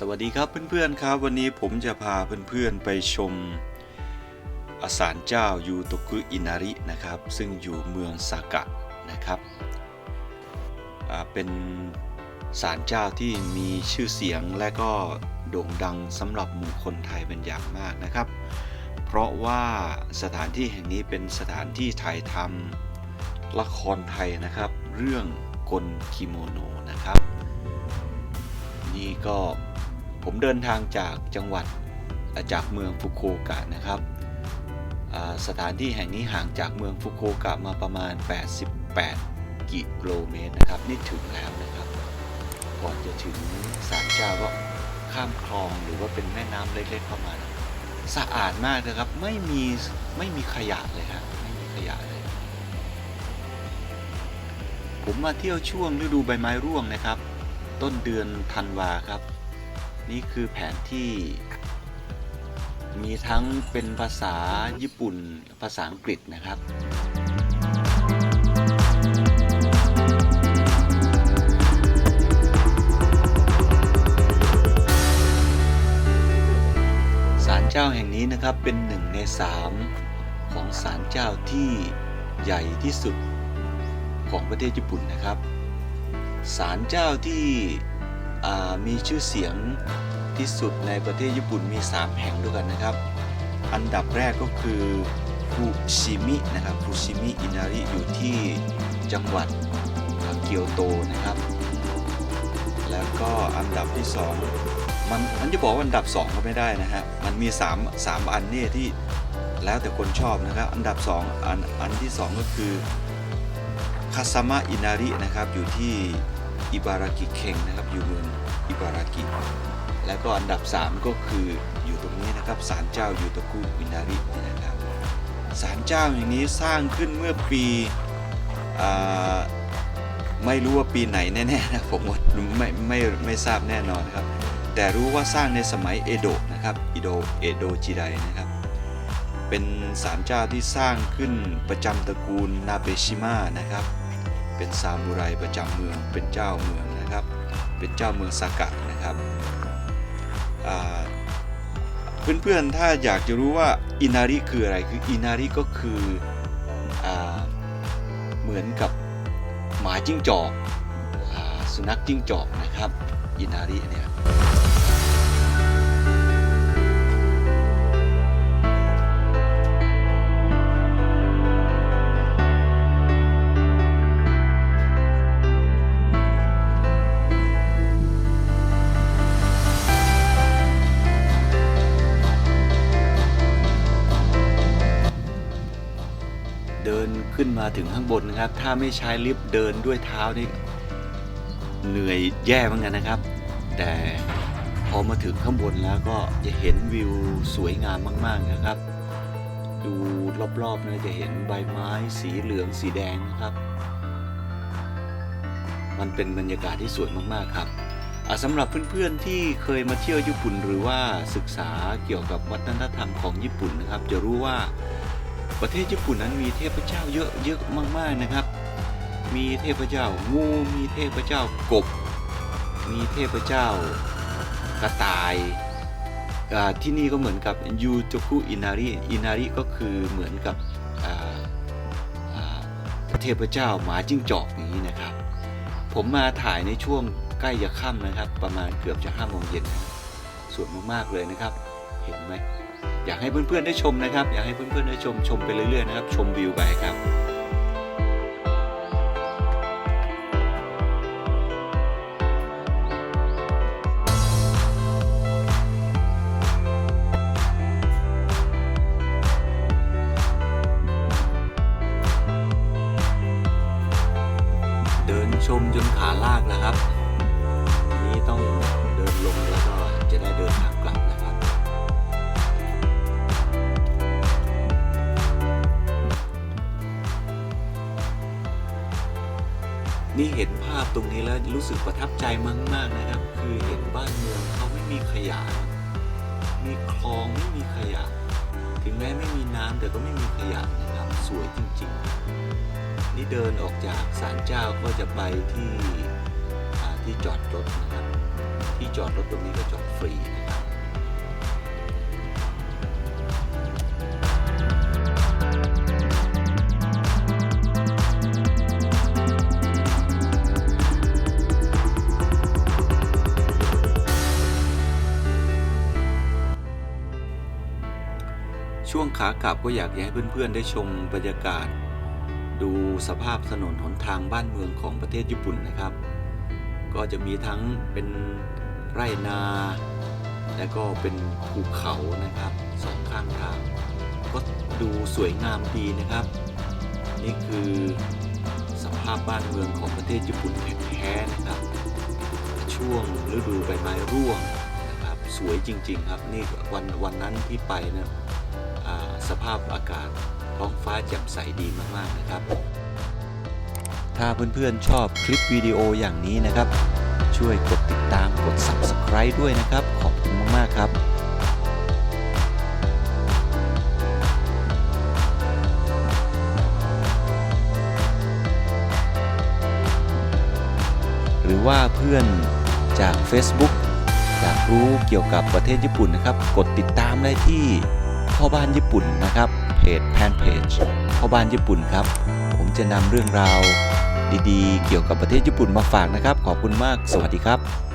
สวัสดีครับเพื่อนๆครับ วันนี้ผมจะพาเพื่อนๆไปชมอาสารเจ้ายูโตกุอินารินะครับ ซึ่งอยู่เมืองซากะนะครับเป็นศาลเจ้าที่มีชื่อเสียงและก็โด่งดังสำหรับหมู่คนไทยเป็นอย่างมากนะครับ เพราะว่าสถานที่แห่งนี้เป็นสถานที่ถ่ายทำละครไทยนะครับ เรื่องกลกิโมโนนะครับ นี่ก็ ผมเดินทางจากจังหวัดอาจากเมืองฟุกุโอกะนะครับ สถานที่แห่งนี้ห่างจากเมืองฟุกุโอกะมาประมาณ 88 กิโลเมตรนะครับ นี่ถึงแล้วนะครับ ก่อนจะถึงศาลเจ้าก็ข้ามคลองหรือว่าเป็นแม่น้ำเล็กๆเข้ามานะสะอาดมากนะครับ ไม่มีไม่มีขยะเลยครับไม่มีขยะเลย ผมมาเที่ยวช่วงฤดูใบไม้ร่วงนะครับ ต้นเดือนธันวาครับ นี่คือแผนที่มีทั้งเป็นภาษาญี่ปุ่น ภาษาอังกฤษนะครับ ศาลเจ้าแห่งนี้นะครับเป็นหนึ่งในสามของศาลเจ้าที่ใหญ่ที่สุดของประเทศญี่ปุ่นนะครับ ศาลเจ้าที่ มีชื่อเสียงที่สุดในประเทศญี่ปุ่นมี 3 แห่งด้วยกันนะครับ อันดับแรกก็คือฟูชิมินะครับฟูชิมิอินาริอยู่ที่จังหวัดเกียวโตนะครับ แล้วก็อันดับที่สองมันมันจะบอกว่าอันดับ 2 ก็ไม่ได้นะฮะมันมี 3 3 อันเนี่ยที่แล้วแต่คนชอบนะครับ อันดับ 2 อันอันที่ 2 ก็คือคาซามะอินารินะครับอยู่ที่ อิบารากิเคงนะครับอยู่เมืองอิบารากิ แล้วก็อันดับ 3 ก็คืออยู่ตรงนี้นะครับศาลเจ้ายูโตกุอินารินี่นะครับศาลเจ้าอย่างนี้สร้างขึ้นเมื่อปีอไม่รู้ว่าปีไหนแน่ๆนะผมว่าไม่ไม่ไม่ทราบแน่นอนครับ แต่รู้ว่าสร้างในสมัยเอโดะนะครับอิโดเอโดจิไดนะครับเป็นศาลเจ้าที่สร้างขึ้นประจำตระกูลนาเบชิมะนะครับ เป็นซามูไรประจำเมืองเป็นเจ้าเมืองนะครับ เป็นเจ้าเมืองสากะนะครับเพื่อนๆ ถ้าอยากจะรู้ว่าอินาริคืออะไรคืออินาริก็คืออเหมือนกับหมาจิ้งจอกอสุนัขจิ้งจอกนะครับอินาริเนี่ย ขึ้นมาถึงข้างบนนะครับ ถ้าไม่ใช้ลิฟต์เดินด้วยเท้านี่เหนื่อยแย่เหมือนกันนะครับ แต่พอมาถึงข้างบนแล้วก็จะเห็นวิวสวยงามมากๆนะครับ ดูรอบๆนะจะเห็นใบไม้สีเหลืองสีแดงนะครับ มันเป็นบรรยากาศที่สวยมากๆครับสำหรับเพื่อนๆที่เคยมาเที่ยวญี่ปุ่น หรือว่าศึกษาเกี่ยวกับวัฒนธรรมของญี่ปุ่นนะครับ จะรู้ว่า ประเทศญี่ปุ่นนั้นมีเทพเจ้าเยอะเยอะมากๆนะครับ มีเทพเจ้างูมีเทพเจ้ากบ มีเทพเจ้ากระต่ายที่นี่ก็เหมือนกับยูโจคุอินาริอินาริก็คือเหมือนกับเทพเจ้าหมาจิ้งจอกนี้นะครับ ผมมาถ่ายในช่วงใกล้จะค่ำนะครับ ประมาณเกือบจะห้าโมงเย็นนะครับสวยมากๆเลยนะครับ เห็นไหม อยากให้เพื่อนๆได้ชมนะครับ อยากให้เพื่อนๆได้ชมชมไปเรื่อยๆนะครับ ชมวิวไปครับ นี่เห็นภาพตรงนี้แล้วรู้สึกประทับใจมากๆนะครับ คือเห็นบ้านเมืองเขาไม่มีขยะ มีคลองไม่มีขยะ ถึงแม้ไม่มีน้ำแต่ก็ไม่มีขยะนะครับสวยจริงๆ นี่เดินออกจากศาลเจ้าก็จะไปที่ที่จอดรถนะครับ ที่จอดรถตรงนี้ก็จอดฟรีนะครับ ช่วงขากลับก็อยากให้เพื่อนๆ ได้ชมบรรยากาศ ดูสภาพถนนหนทางบ้านเมืองของประเทศญี่ปุ่นนะครับ ก็จะมีทั้งเป็นไร่นา และก็เป็นภูเขานะครับสองข้างทาง ก็ดูสวยงามดีนะครับ นี่คือสภาพบ้านเมืองของประเทศญี่ปุ่นแท้ๆนะครับ ช่วงฤดูใบไม้ร่วงนะครับ สวยจริง ๆ ครับ นี่วันวันนั้นที่ไปเนะอ่า สภาพอากาศท้องฟ้าแจ่มใสดีมากๆนะครับ ถ้าเพื่อนๆชอบคลิปวิดีโออย่างนี้นะครับ ช่วยกดติดตามกด subscribe ด้วยนะครับ ขอบคุณมากๆครับหรือว่าเพื่อนจาก Facebook อยากรู้เกี่ยวกับประเทศญี่ปุ่นนะครับ กดติดตามได้ที่ พ่อบ้านญี่ปุ่นนะครับเพจแพนเพจพ่อบ้านญี่ปุ่นครับ ผมจะนำเรื่องราวดีๆ เกี่ยวกับประเทศญี่ปุ่นมาฝากนะครับ ขอบคุณมาก สวัสดีครับ